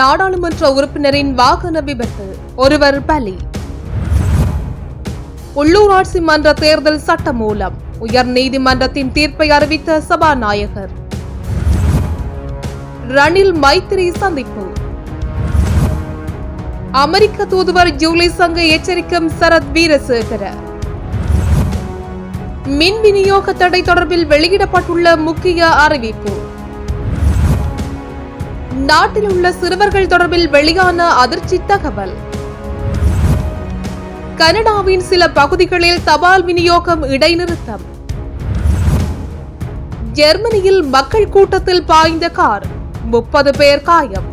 நாடாளுமன்ற உறுப்பினரின் வாகன விபத்து. ஒருவர் பலி. உள்ளூராட்சி மன்ற தேர்தல் சட்டமூலம். உயர் நீதிமன்றத்தின் தீர்ப்பை அறிவித்த சபாநாயகர். ரணில் மைத்திரி சந்திப்பு. அமெரிக்க தூதுவர் ஜூலி சங்க எச்சரிக்கும் சரத் வீரசேகர. மின் விநியோக தடை தொடர்பில் வெளியிடப்பட்டுள்ள முக்கிய அறிவிப்பு. நாட்டில் உள்ள சிறுவர்கள் தொடர்பில் வெளியான அதிர்ச்சி தகவல். கனடாவின் சில பகுதிகளில் தபால் விநியோகம் இடைநிறுத்தம். ஜெர்மனியில் மக்கள் கூட்டத்தில் பாய்ந்த கார் முப்பது பேர் காயம்.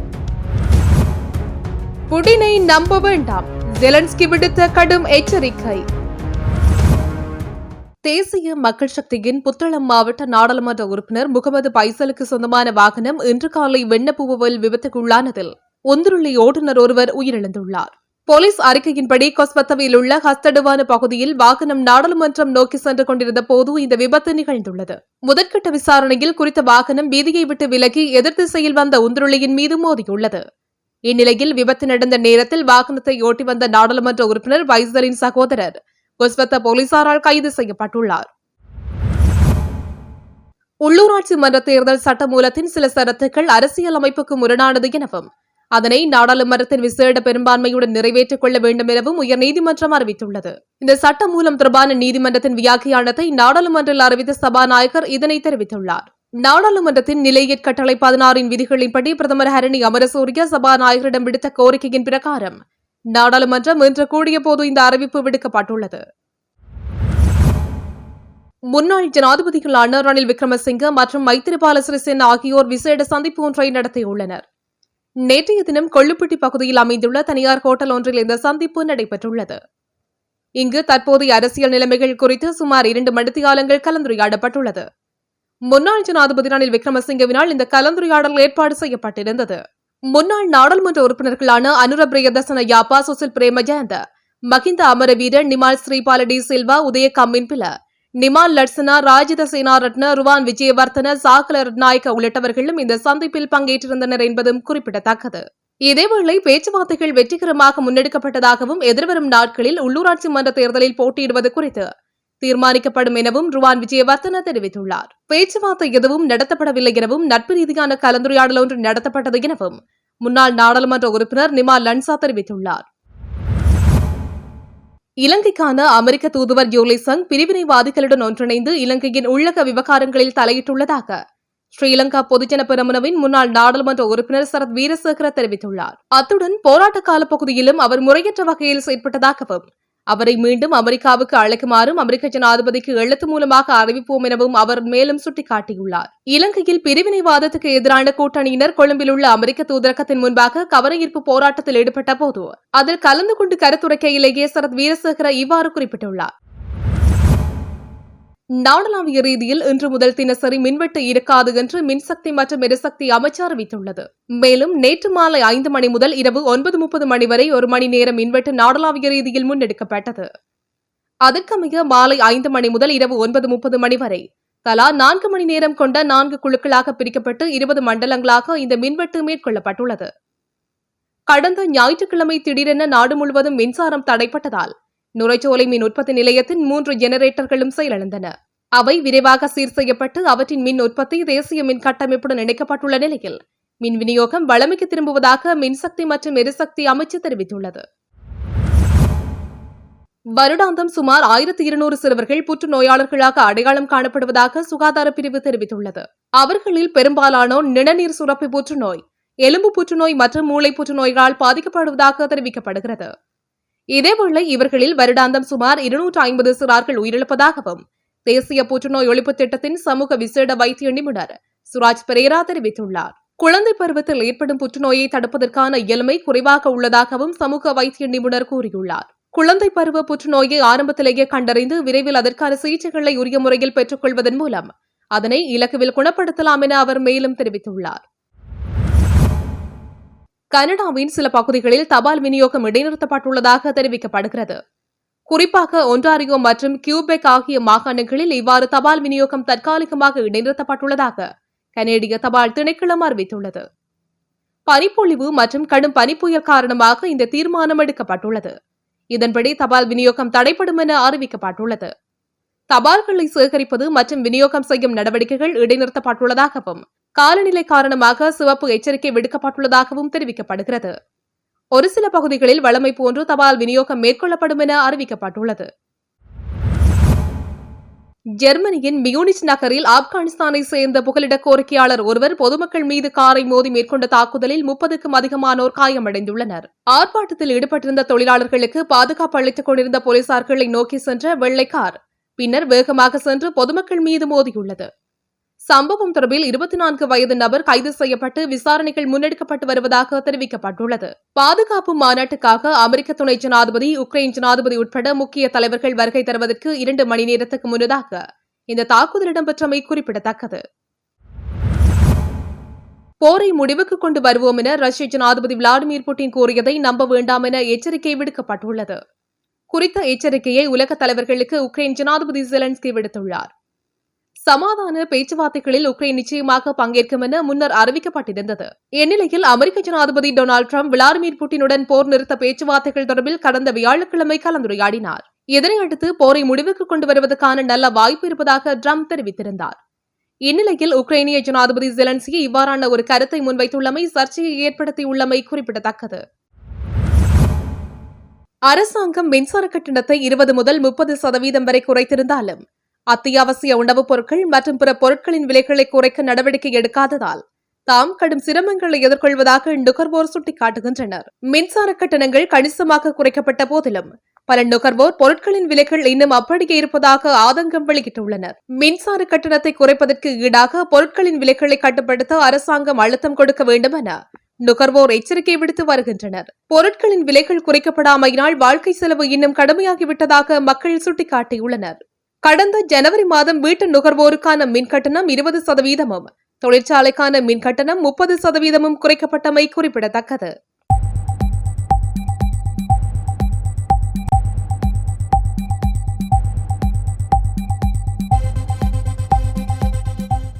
புடினை நம்ப வேண்டாம் ஜெலன்ஸ்கி விடுத்த கடும் எச்சரிக்கை. தேசிய மக்கள் சக்தியின் புத்தளம் மாவட்ட நாடாளுமன்ற உறுப்பினர் முகமது பைசலுக்கு சொந்தமான வாகனம் இன்று காலை வெண்ணப்பூவில் விபத்துக்குள்ளானதில் ஒன்றுள்ளி ஓட்டுநர் ஒருவர் உயிரிழந்துள்ளார். போலீஸ் அறிக்கையின்படி கொஸ்பத்தவில் உள்ள ஹஸ்தடுவான பகுதியில் வாகனம் நாடாளுமன்றம் நோக்கி சென்று கொண்டிருந்த போது இந்த விபத்து நிகழ்ந்துள்ளது. முதற்கட்ட விசாரணையில் குறித்த வாகனம் வீதியை விட்டு விலகி எதிர்த்திசையில் வந்த உந்துருளியின் மீது மோதியுள்ளது. இந்நிலையில் விபத்து நடந்த நேரத்தில் வாகனத்தை ஓட்டி வந்த நாடாளுமன்ற உறுப்பினர் வைசலின் சகோதரர் கொஸ்வத்த போலீசாரால் கைது செய்யப்பட்டுள்ளார். உள்ளூராட்சி மன்ற தேர்தல் சட்டமூலத்தின் சில சரத்துக்கள் அரசியல் அமைப்புக்கு முரணானது எனவும் அதனை நாடாளுமன்றத்தின் விசேட பெரும்பான்மையுடன் நிறைவேற்றிக் கொள்ள வேண்டும் எனவும் உயர்நீதிமன்றம் அறிவித்துள்ளது. இந்த சட்ட மூலம் தொடர்பான நீதிமன்றத்தின் வியாக்கியானத்தை நாடாளுமன்றில் அறிவித்த சபாநாயகர் இதனை தெரிவித்துள்ளார். நாடாளுமன்றத்தின் நிலையற் கட்டளை பதினாறின் விதிகளின்படி பிரதமர் ஹரணி அமரசூரிய சபாநாயகரிடம் விடுத்த கோரிக்கையின் பிரகாரம் நாடாளுமன்றம் இன்று கூடிய போது இந்த அறிவிப்பு விடுக்கப்பட்டுள்ளது. முன்னாள் ஜனாதிபதிகளான ரணில் விக்ரமசிங்க மற்றும் மைத்திரிபால சிறிசேன ஆகியோர் விசேட சந்திப்பு ஒன்றை நடத்தியுள்ளனர். நேற்றைய தினம் கொள்ளுப்பட்டி பகுதியில் அமைந்துள்ள தனியார் ஹோட்டல் ஒன்றில் இந்த சந்திப்பு நடைபெற்றுள்ளது. இங்கு தற்போதைய அரசியல் நிலைமைகள் குறித்து சுமார் இரண்டு மணித்தியாலங்கள் கலந்துரையாடப்பட்டுள்ளது. முன்னாள் ஜனாதிபதி ரணில் விக்ரமசிங்கவினால் இந்த கலந்துரையாடல் ஏற்பாடு செய்யப்பட்டிருந்தது. முன்னாள் நாடாளுமன்ற உறுப்பினர்களான அனுர பிரியதர்சன யாப்பா சுசில் பிரேமஜயந்த மகிந்த அமரவீர நிமால் ஸ்ரீபால டி சில்வா உதய கம்மின்பில நிமால் லட்சனா ராஜித சேனா ரத்ன ருவான் விஜயவர்த்தன சாகல ரத்நாயக்க உள்ளிட்டவர்களும் இந்த சந்திப்பில் பங்கேற்றிருந்தனர் என்பதும் குறிப்பிடத்தக்கது. இதேவேளை பேச்சுவார்த்தைகள் வெற்றிகரமாக முன்னெடுக்கப்பட்டதாகவும் எதிர்வரும் நாட்களில் உள்ளூராட்சி மன்ற தேர்தலில் போட்டியிடுவது குறித்து தீர்மானிக்கப்படும் எனவும் ருவான் விஜயவர்த்தன தெரிவித்துள்ளார். பேச்சுவார்த்தை எதுவும் நடத்தப்படவில்லை எனவும் நட்பு ரீதியான கலந்துரையாடல் ஒன்று நடத்தப்பட்டது எனவும் முன்னாள் நாடாளுமன்ற உறுப்பினர் நிமா லன்சா தெரிவித்துள்ளார். இலங்கைக்கான அமெரிக்க தூதுவர் யோலிசங் பிரிவினைவாதிகளுடன் ஒன்றிணைந்து இலங்கையின் உள்ளக விவகாரங்களில் தலையிட்டுள்ளதாக ஸ்ரீலங்கா பொதுஜன பெருமனவின் முன்னாள் நாடாளுமன்ற உறுப்பினர் சரத் வீரசேகர தெரிவித்துள்ளார். அத்துடன் போராட்ட கால பகுதியிலும் அவர் முறையற்ற வகையில் செயற்பட்டதாகவும் அவரை மீண்டும் அமெரிக்காவுக்கு அழைக்குமாறும் அமெரிக்க ஜனாதிபதிக்கு எழுத்து மூலமாக அறிவிப்போம் எனவும் அவர் மேலும் சுட்டிக்காட்டியுள்ளார். இலங்கையில் பிரிவினைவாதத்துக்கு எதிரான கூட்டணியினர் கொழும்பில் உள்ள அமெரிக்க தூதரகத்தின் முன்பாக கவனஈர்ப்பு போராட்டத்தில் ஈடுபட்ட போது அதில் கலந்து கொண்டு கருத்துரைக்கையிலேயே சரத் வீரசேகர இவ்வாறு குறிப்பிட்டுள்ளார். நாடளாவிய ரீதியில் இன்று முதல் தினசரி மின்வெட்டு இருக்காது என்று மின்சக்தி மற்றும் எரிசக்தி அமைச்சு அறிவித்துள்ளது. மேலும் நேற்று மாலை ஐந்து மணி முதல் இரவு ஒன்பது முப்பது மணி வரை ஒரு மணி நேரம் மின்வெட்டு நாடளாவிய ரீதியில் முன்னெடுக்கப்பட்டது. அதற்கமைய மாலை ஐந்து மணி முதல் இரவு ஒன்பது முப்பது மணி வரை தலா நான்கு மணி நேரம் கொண்ட நான்கு குழுக்களாக பிரிக்கப்பட்டு இருபது மண்டலங்களாக இந்த மின்வெட்டு மேற்கொள்ளப்பட்டுள்ளது. கடந்த ஞாயிற்றுக்கிழமை திடீரென நாடு முழுவதும் மின்சாரம் தடைப்பட்டதால் நுரைச்சோலை மின் உற்பத்தி நிலையத்தின் மூன்று ஜெனரேட்டர்களும் செயலிழந்தன. அவை விரைவாக சீர் செய்யப்பட்டு அவற்றின் மின் உற்பத்தி தேசிய மின் கட்டமைப்புடன் இணைக்கப்பட்டுள்ள நிலையில் மின் விநியோகம் வளமைக்கு திரும்புவதாக மின்சக்தி மற்றும் எரிசக்தி அமைச்சு தெரிவித்துள்ளது. வருடாந்தம் சுமார் ஆயிரத்தி இருநூறு சிறுவர்கள் புற்றுநோயாளர்களாக அடையாளம் காணப்படுவதாக சுகாதார பிரிவு தெரிவித்துள்ளது. அவர்களில் பெரும்பாலானோர் நிணநீர் சுரப்பி புற்றுநோய் எலும்பு புற்றுநோய் மற்றும் மூளை புற்றுநோய்களால் பாதிக்கப்படுவதாக தெரிவிக்கப்படுகிறது. இதேவேளை இவர்களில் வருடாந்தம் சுமார் இருநூற்று ஐம்பது சிறார்கள் உயிரிழப்பதாகவும் தேசிய புற்றுநோய் ஒழிப்பு திட்டத்தின் சமூக விசேட வைத்திய நிபுணர் சுராஜ் பெரேரா தெரிவித்துள்ளார். குழந்தை பருவத்தில் ஏற்படும் புற்றுநோயை தடுப்பதற்கான இயலுமை குறைவாக உள்ளதாகவும் சமூக வைத்திய நிபுணர் கூறியுள்ளார். குழந்தை பருவ புற்றுநோயை ஆரம்பத்திலேயே கண்டறிந்து விரைவில் அதற்கான சிகிச்சைகளை உரிய முறையில் பெற்றுக்கொள்வதன் மூலம் அதனை இலக்குவில் குணப்படுத்தலாம் என அவர் மேலும் தெரிவித்துள்ளார். கனடாவின் சில பகுதிகளில் தபால் விநியோகம் இடைநிறுத்தப்பட்டுள்ளதாக தெரிவிக்கப்படுகிறது. குறிப்பாக ஒன்டாரியோ மற்றும் கியூபெக் ஆகிய மாகாணங்களில் இவ்வாறு தபால் விநியோகம் தற்காலிகமாக இடைநிறுத்தப்பட்டுள்ளதாக கனேடிய தபால் திணைக்களம் அறிவித்துள்ளது. பனிப்பொழிவு மற்றும் கடும் பனிப்புயல் காரணமாக இந்த தீர்மானம் எடுக்கப்பட்டுள்ளது. இதன்படி தபால் விநியோகம் தடைப்படும் என அறிவிக்கப்பட்டுள்ளது. தபால்களை சேகரிப்பது மற்றும் விநியோகம் செய்யும் நடவடிக்கைகள் இடைநிறுத்தப்பட்டுள்ளதாகவும் காலநிலை காரணமாக சிவப்பு எச்சரிக்கை விடுக்கப்பட்டுள்ளதாகவும் தெரிவிக்கப்படுகிறது. ஒரு சில பகுதிகளில் வளமை போன்று தபால் விநியோகம் மேற்கொள்ளப்படும் என அறிவிக்கப்பட்டுள்ளது. ஜெர்மனியின் மியூனிச் நகரில் ஆப்கானிஸ்தானை சேர்ந்த புகலிட கோரிக்கையாளர் ஒருவர் பொதுமக்கள் மீது காரை மோதி மேற்கொண்ட தாக்குதலில் முப்பதுக்கும் அதிகமானோர் காயமடைந்துள்ளனர். ஆர்ப்பாட்டத்தில் ஈடுபட்டிருந்த தொழிலாளர்களுக்கு பாதுகாப்பு அளித்துக் கொண்டிருந்த போலீசார்களை நோக்கி சென்ற வெள்ளை கார் பின்னர் வேகமாக சென்று பொதுமக்கள் மீது மோதியுள்ளது. சம்பவம் தொடர்பில் இருபத்தி நான்கு வயது நபர் கைது செய்யப்பட்டு விசாரணைகள் முன்னெடுக்கப்பட்டு வருவதாக தெரிவிக்கப்பட்டுள்ளது. பாதுகாப்பு மாநாட்டுக்காக அமெரிக்க துணை ஜனாதிபதி உக்ரைன் ஜனாதிபதி உட்பட முக்கிய தலைவர்கள் வருகை தருவதற்கு இரண்டு மணி நேரத்துக்கு முன்னதாக இந்த தாக்குதல் இடம்பெற்றமை குறிப்பிடத்தக்கது. போரை முடிவுக்கு கொண்டு வருவோம் என ரஷ்ய ஜனாதிபதி விளாடிமிர் புட்டின் கூறியதை நம்ப வேண்டாம் என எச்சரிக்கை விடுக்கப்பட்டுள்ளது. குறித்த எச்சரிக்கையை உலக தலைவர்களுக்கு உக்ரைன் ஜனாதிபதி ஜெலன்ஸ்கி விடுத்துள்ளார். சமாதான பேச்சுவார்த்தைகளில் உக்ரைன் நிச்சயமாக பங்கேற்கும் என முன்னர் அறிவிக்கப்பட்டிருந்தது. இந்நிலையில் அமெரிக்க ஜனாதிபதி டொனால்டு டிரம்ப் விளாடிமிர் புட்டினுடன் போர் நிறுத்த பேச்சுவார்த்தைகள் தொடர்பில் கடந்த வியாழக்கிழமை கலந்துரையாடினார். இதனையடுத்து போரை முடிவுக்கு கொண்டு வருவதற்கான நல்ல வாய்ப்பு இருப்பதாக ட்ரம்ப் தெரிவித்திருந்தார். இந்நிலையில் உக்ரைனிய ஜனாதிபதி ஜெலன்ஸ்கி இவ்வாறான ஒரு கருத்தை முன்வைத்துள்ளமை சர்ச்சையை ஏற்படுத்தியுள்ளமை குறிப்பிடத்தக்கது. அரசாங்கம் மின்சார கட்டணத்தை இருபது முதல் முப்பது சதவீதம் வரை குறைத்திருந்தாலும் அத்தியாவசிய உணவுப் பொருட்கள் மற்றும் பிற பொருட்களின் விலைகளை குறைக்க நடவடிக்கை எடுக்காததால் தாம் கடும் சிரமங்களை எதிர்கொள்வதாக நுகர்வோர் சுட்டிக்காட்டுகின்றனர். மின்சார கட்டணங்கள் கணிசமாக குறைக்கப்பட்ட போதிலும் பல நுகர்வோர் பொருட்களின் விலைகள் இன்னும் அப்படியே இருப்பதாக ஆதங்கம் வெளியிட்டுள்ளனர். மின்சார கட்டணத்தை குறைப்பதற்கு ஈடாக பொருட்களின் விலைகளை கட்டுப்படுத்த அரசாங்கம் அழுத்தம் கொடுக்க வேண்டும் என நுகர்வோர் எச்சரிக்கை விடுத்து வருகின்றனர். பொருட்களின் விலைகள் குறைக்கப்படாமையினால் வாழ்க்கை செலவு இன்னும் கடுமையாகிவிட்டதாக மக்கள் சுட்டிக்காட்டியுள்ளனர். கடந்த ஜனவரி மாதம் வீட்டு நுகர்வோருக்கான மின் கட்டணம் இருபது சதவீதமும் தொழிற்சாலைக்கான மின் கட்டணம் முப்பது சதவீதமும் குறைக்கப்பட்டமை குறிப்பிடத்தக்கது.